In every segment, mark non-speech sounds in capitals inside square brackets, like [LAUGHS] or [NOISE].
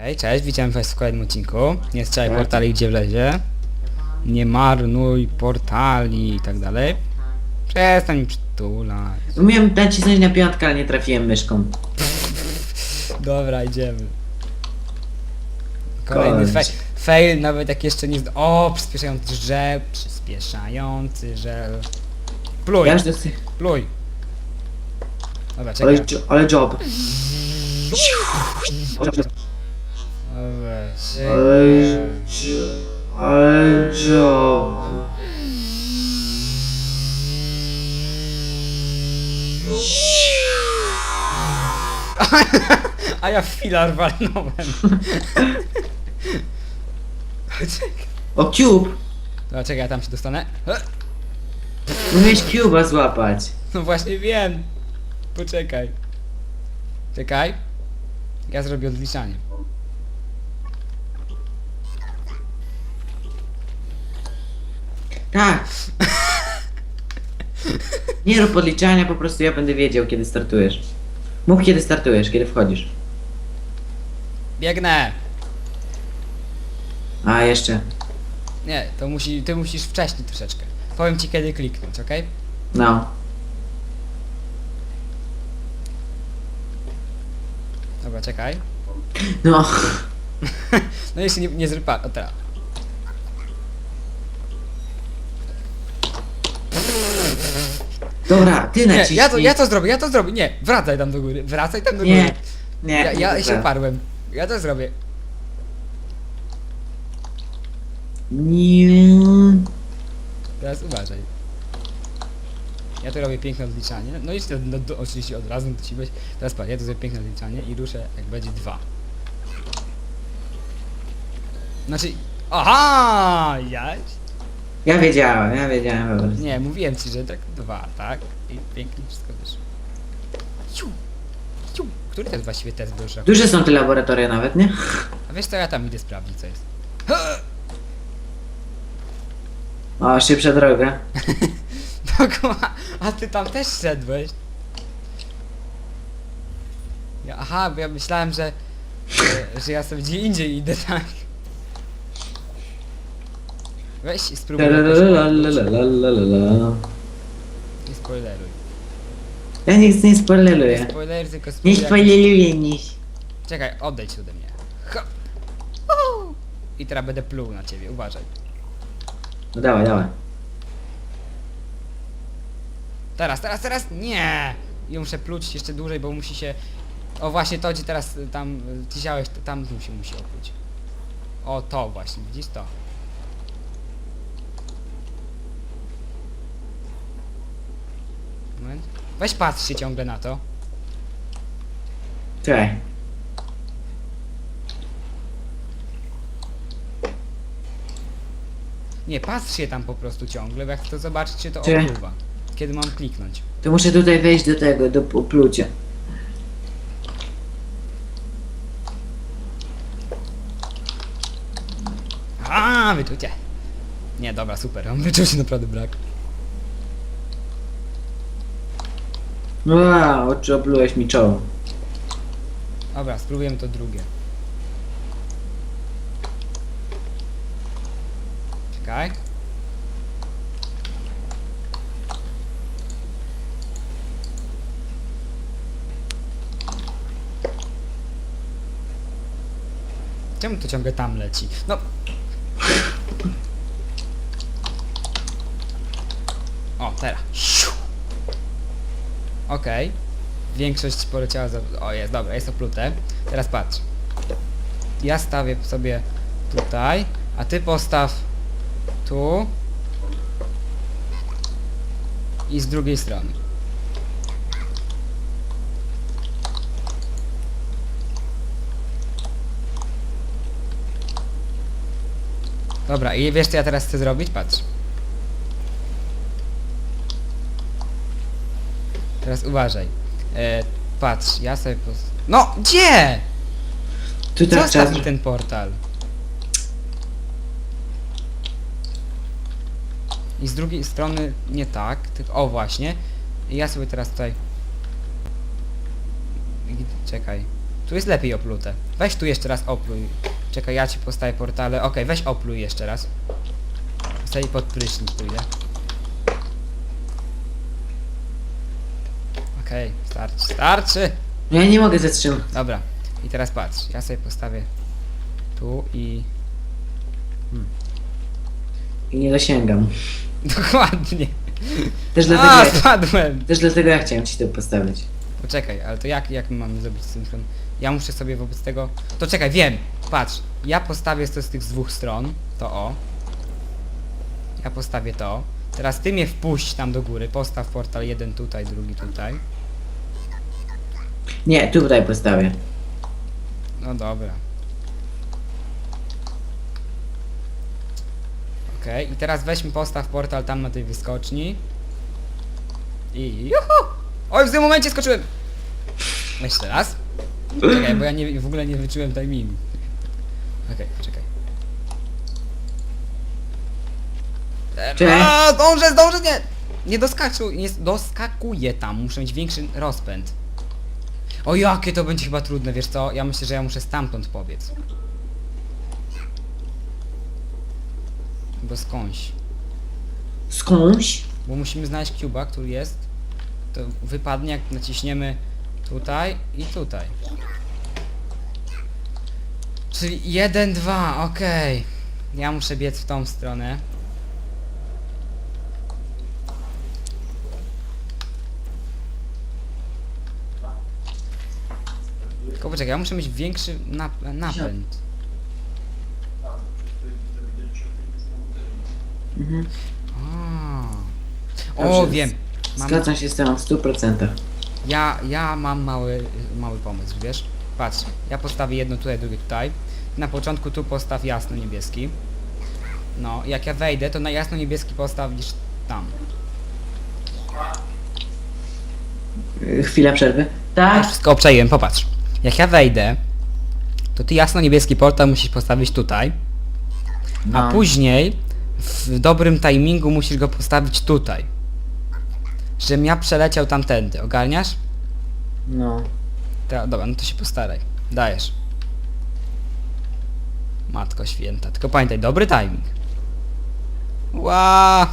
Hej, cześć, witam was w kolejnym odcinku. Nie strzelaj portali gdzie wlezie. Nie marnuj portali i tak dalej. Przestań mi przytulać. Umiałem nacisnąć na piątkę, ale nie trafiłem myszką. [LAUGHS] Dobra, idziemy. Kolejny Kończ. fail, fail, nawet jak jeszcze nie... zd- O, przyspieszający żel, przyspieszający żel. Pluj, pluj. Dobra, Ale, czekaj. jo- ale job. Ale, ale. A ja filar walnąłem. O, cube! Dobra, czekaj, ja tam się dostanę. Umiałeś cube'a złapać. No właśnie wiem. Poczekaj. Czekaj. Ja zrobię odliczanie. Tak. [LAUGHS] Nie rób podliczania, po prostu ja będę wiedział, kiedy startujesz. Mów, kiedy startujesz, kiedy wchodzisz. Biegnę! A, jeszcze. Nie, to musi, ty musisz wcześniej troszeczkę. Powiem ci kiedy kliknąć, okej? No. Dobra, czekaj. No. [LAUGHS] No jeśli nie, nie zrypa... O teraz. Dobra, ty Nie, naciśnij. ja to, ja to zrobię, ja to zrobię. Nie, wracaj tam do góry, wracaj tam do góry. Nie. Nie. Ja, ja się dobra. uparłem. Ja to zrobię. Nie. Teraz uważaj. Ja tu robię piękne odliczanie. No i to, no, do, oczywiście od razu do ciebie. Teraz patrz, ja tu zrobię piękne odliczanie i ruszę jak będzie dwa. Znaczy... Aha! Jaś? Ja wiedziałem, ja wiedziałem po prostu. Nie, mówiłem ci, że tak dwa, tak? I pięknie wszystko wyszło. Ciu! Ciu! Który to jest właściwie test był, że... Duże są te laboratoria nawet, nie? A wiesz co, ja tam idę sprawdzić co jest. O, szybsza droga. [LAUGHS] Dokładnie. A ty tam też szedłeś. Ja, aha, bo ja myślałem, że, że, że ja sobie gdzie indziej idę, tak. Weź i spróbuj jakoś Lalalalalalala. Nie spoileruj. Ja nie chcę, nie Nie spoileruję. spoileruj, tylko Nie spróbuj jakoś... spoileruję nic. Czekaj, odejdź ode mnie. Uhu. I teraz będę pluł na ciebie, uważaj. No dawaj, dawaj. Teraz, teraz, teraz! Nie! I muszę pluć jeszcze dłużej, bo musi się... O właśnie to ci teraz y, tam y, ty to tam musi, musi opluć. O to właśnie, widzisz to? Weź patrz się ciągle na to. Czekaj. Nie, patrz się tam po prostu ciągle, bo jak chcę zobaczyć czy to Czy? opluwa. Kiedy mam kliknąć. To muszę tutaj wejść do tego, do oplucia. A, wyczucie! Nie, dobra, super, on wyczuł się naprawdę brak. Wow, oczy oplułeś mi czoło. Dobra, spróbujemy to drugie. Czekaj. Czemu to ciągle tam leci? No. O, teraz. Okej. Większość poleciała za... O, jest, dobra, jest oplute. Teraz patrz. Ja stawię sobie tutaj, a ty postaw tu i z drugiej strony. Dobra, i wiesz co ja teraz chcę zrobić? Patrz. Teraz uważaj. E, patrz, ja sobie pos... No, gdzie? Tu tak Zostaw czas. mi ten portal. I z drugiej strony nie tak, tylko o właśnie. I ja sobie teraz tutaj... Czekaj. Tu jest lepiej oplute. Weź tu jeszcze raz opluj. Czekaj, ja ci postawię portale. Okej, weź opluj jeszcze raz. Sobie pod prysznic pójdę. Okej, starczy, starczy! No ja nie mogę zatrzymać. Dobra, i teraz patrz, ja sobie postawię tu i... I nie dosięgam. Dokładnie. Też A, dlatego, spadłem! też dlatego ja chciałem ci to postawić. Poczekaj, ale to jak, jak my mamy zrobić synchron? Ja muszę sobie wobec tego... To czekaj, wiem! Patrz, ja postawię to z tych dwóch stron, to o. Ja postawię to. Teraz ty mnie wpuść tam do góry, postaw portal jeden tutaj, drugi tutaj. Nie, tutaj postawię. No dobra. Okej, i teraz weźmy postaw portal tam na tej wyskoczni. I juhu! Oj, w tym momencie skoczyłem! Jeszcze raz. Czekaj, bo ja nie, w ogóle nie wyczułem timingu. Okej, czekaj. Cześć. A, zdążę, zdążę, nie! Nie doskakuj, nie doskakuję tam, muszę mieć większy rozpęd. O jakie to będzie chyba trudne, wiesz co? Ja myślę, że ja muszę stamtąd pobiec. Bo skądś. Skądś? Bo musimy znaleźć cuba, który jest. To wypadnie jak naciśniemy tutaj i tutaj. Czyli 1, 2, okej. Ja muszę biec w tą stronę. Tylko poczekaj, ja muszę mieć większy nap napęd. Mhm. A. O, Dobrze, wiem. Mam, Zgadzam się z tym w 100%. ja, ja mam mały, mały pomysł, wiesz? Patrz, ja postawię jedno tutaj, drugie tutaj. Na początku tu postaw jasno-niebieski. No, jak ja wejdę, to na jasno-niebieski postawisz tam. Chwila przerwy. Tak. wszystko obczaiłem, popatrz. Jak ja wejdę, to ty jasno-niebieski portal musisz postawić tutaj, a No. później w dobrym timingu musisz go postawić tutaj. Żebym ja przeleciał tamtędy, ogarniasz? No. Ta, dobra, no to się postaraj. Dajesz. Matko święta. Tylko pamiętaj, dobry timing. Ła!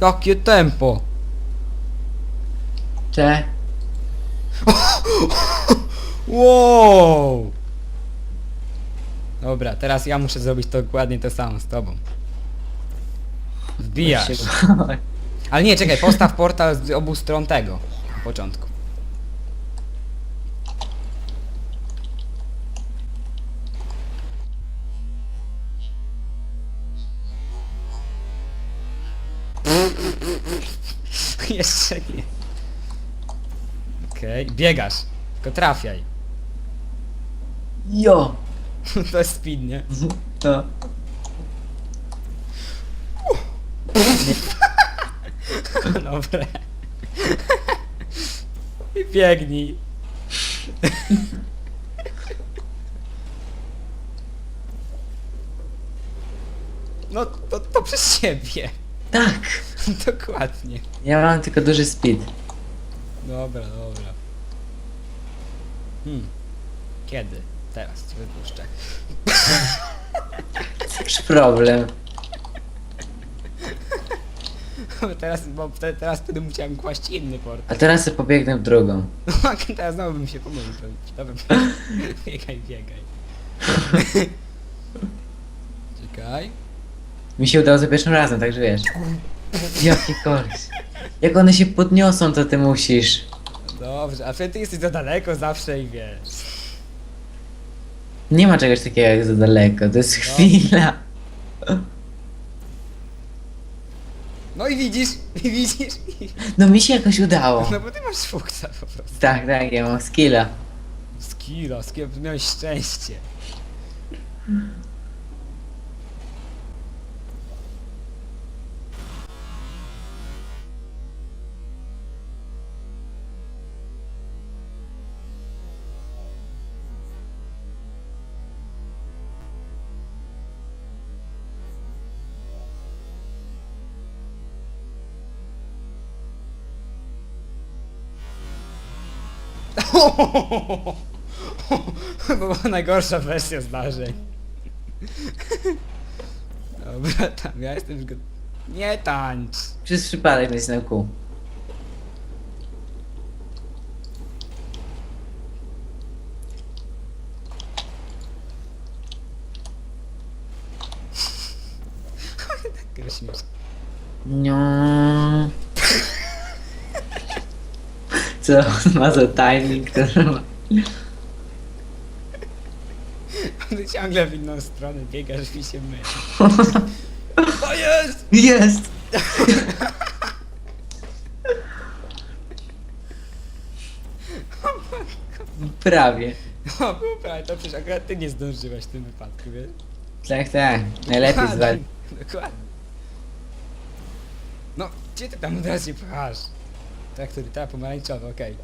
Jakie tempo! Cze. [LAUGHS] Wow! Dobra, teraz ja muszę zrobić to dokładnie to samo z tobą. Wbijasz. [LAUGHS] Ale nie, czekaj, postaw portal z obu stron tego. Na początku. [LAUGHS] Jeszcze nie. Okej, biegasz. Tylko trafiaj. Jo. [LAUGHS] to jest speed, nie? To. [LAUGHS] Dobre. I biegnij. [LAUGHS] No to, to przez ciebie. Tak. Dokładnie. Ja mam tylko duży speed. Dobra, dobra. Hmm. Kiedy? Teraz cię wypuszczę. Też problem. Teraz, bo te, teraz wtedy musiałem kłaść inny port. A teraz sobie pobiegnę w drugą. teraz znowu bym się pomylił. Dobra. [LAUGHS] biegaj, biegaj. Czekaj. Mi się udało za pierwszym razem, także wiesz. Jaki koleś. Jak one się podniosą, to ty musisz. Dobrze, a ty jesteś za daleko zawsze i wiesz. Nie ma czegoś takiego jak za daleko, to jest chwila. No i widzisz, i widzisz. i- No mi się jakoś udało. No bo ty masz fuksa po prostu. Tak, tak, ja mam skilla. Skilo, skilo, miałeś szczęście. Była najgorsza wersja zdarzeń. Dobra, tam ja jestem już go... Nie tańcz! Przez przypadek jest na kół. tak. No. Co on ma za timing? To... [LAUGHS] Ty ciągle w inną stronę biegasz i się myli. [LAUGHS] O jest! Jest! [LAUGHS] Prawie. O, prawie, to przecież akurat ty nie zdążyłeś w tym wypadku, wiesz? Tak, tak. Najlepiej Ha, zwal... tak, Dokładnie. No, gdzie ty tam teraz się pchasz? Tak, który ta pomarańczowy, okej.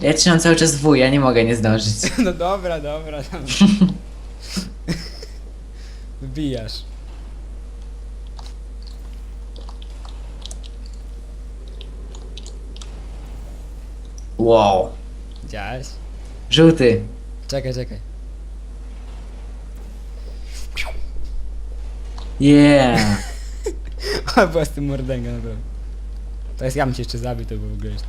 Ja trzymam cały czas wuj, ja nie mogę nie zdążyć. [LAUGHS] No dobra, dobra, dobra. [LAUGHS] Wbijasz. Wow. Widziałeś? Żółty. Czekaj, czekaj. Yeah. A była z tym mordęga, naprawdę. To jest ja bym cię jeszcze zabił, to by w ogóle jeszcze.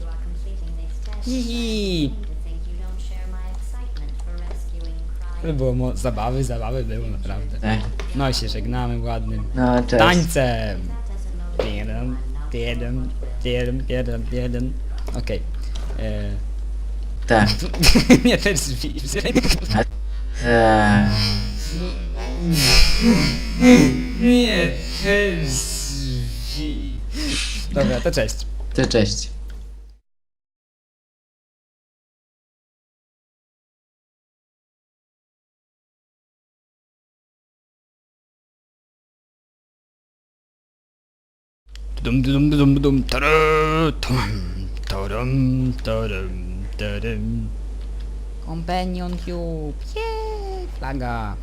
You completing Hihi. To think you don't share my excitement for rescuing To crying było mo- zabawy, zabawy było naprawdę. Tak. No i się żegnamy ładnym No, cześć. tańcem. That doesn't Jeden, jeden, jeden, jeden, jeden. Okej. E, Tak. [LAUGHS] Nie te drzwi. Eee. Nie te drzwi. Dobra, to cześć. To cześć. Dum dum dum dum tara, tum, taram, taram, taram. Companion Tube. Jej, flaga.